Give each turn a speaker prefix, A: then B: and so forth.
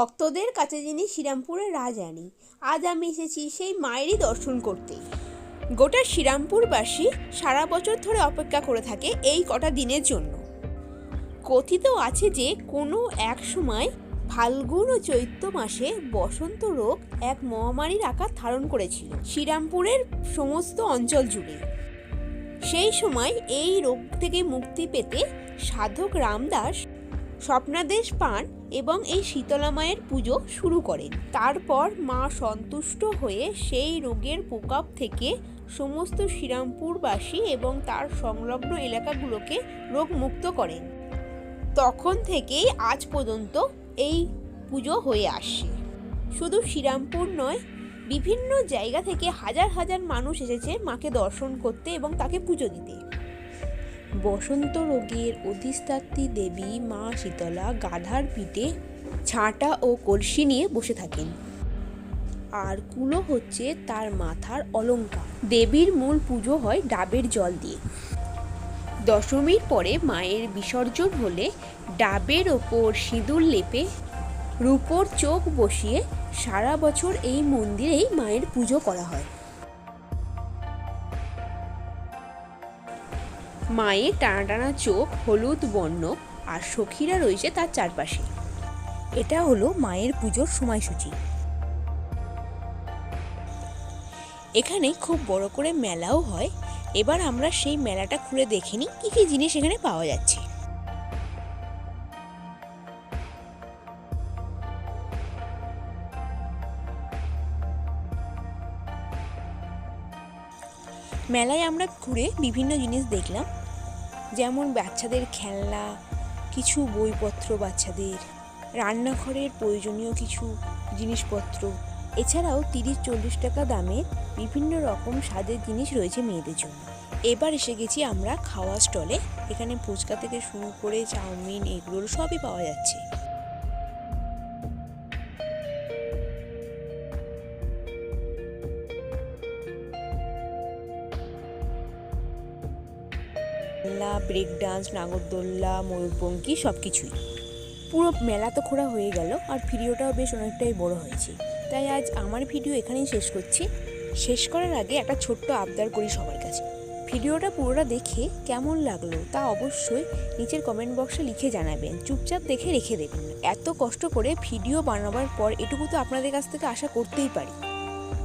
A: ভক্তদের কাছে যিনি শ্রীরামপুরের রাজরানী, আজ আমি এসেছি সেই মায়েরই দর্শন করতে। গোটা শ্রীরামপুরবাসী সারা বছর ধরে অপেক্ষা করে থাকে এই কটা দিনের জন্য। কথিত আছে যে কোনো এক সময় ফাল্গুন ও চৈত্র মাসে বসন্ত রোগ এক মহামারীর আকার ধারণ করেছিল শ্রীরামপুরের সমস্ত অঞ্চল জুড়ে। সেই সময় এই রোগ থেকে মুক্তি পেতে সাধক রামদাস স্বপ্নাদেশ পান এবং এই শীতলা মায়ের পুজো শুরু করেন। তারপর মা সন্তুষ্ট হয়ে সেই রোগের প্রকোপ থেকে সমস্ত শ্রীরামপুরবাসী এবং তার সংলগ্ন এলাকাগুলোকে রোগমুক্ত করেন। তখন থেকেই আজ পর্যন্ত এই পুজো হয়ে আসছে। শুধু শ্রীরামপুর নয়, বিভিন্ন জায়গা থেকে হাজার হাজার মানুষ এসেছে মাকে দর্শন করতে এবং তাকে পুজো দিতে। বসন্ত রোগের অধিষ্ঠাত্রী দেবী মা শীতলা গাধার পিঠে ছাঁটা ও কলসি নিয়ে বসে থাকেন। আর কুলো হচ্ছে তার মাথার অলঙ্কার। দেবীর মূল পুজো হয় ডাবের জল দিয়ে। দশমীর পরে মায়ের বিসর্জন হলে ডাবের ওপর সিঁদুর লেপে রূপোর চোখ বসিয়ে সারা বছর এই মন্দিরেই মায়ের পুজো করা হয়। মায়ের টানা টানা চোখ, হলুদ বর্ণ আর সখীরা রয়েছে তার চারপাশে।
B: এটা হলো মায়ের পুজোর সময়সূচি।
A: এখানে খুব বড় করে মেলাও হয়। এবার আমরা সেই মেলাটা খুলে দেখে নিই কী কী জিনিস এখানে পাওয়া যাচ্ছে। মেলায় আমরা ঘুরে বিভিন্ন জিনিস দেখলাম। যেমন বাচ্চাদের খেলনা, কিছু বইপত্র বাচ্চাদের, রান্নাঘরের প্রয়োজনীয় কিছু জিনিসপত্র। এছাড়াও তিরিশ চল্লিশ টাকা দামের বিভিন্ন রকম স্বাদের জিনিস রয়েছে মেয়েদের জন্য। এবার এসে গেছি আমরা খাওয়া স্টলে। এখানে ফুচকা থেকে শুরু করে চাউমিন এগরোল সবই পাওয়া যাচ্ছে। খেলনা ব্রেক ডান্স নাগরদোল্লা ময়ূরপঙ্খী সব কিছুই পুরো মেলা তো ঘোরা হয়ে গেল আর ভিডিওটাও বেশ অনেকটাই বড় হয়েছে। তাই আজ আমার ভিডিও এখানেই শেষ করছি। শেষ করার আগে একটা ছোট্ট আবদার করি সবার কাছে। ভিডিওটা পুরোটা দেখে কেমন লাগল তা অবশ্যই নিচের কমেন্ট বক্সে লিখে জানাবেন। চুপচাপ দেখে রেখে দেবেন। এত কষ্ট করে ভিডিও বানাবার পর এটুকু তো আপনাদের কাছ থেকে আশা করতেই পারি।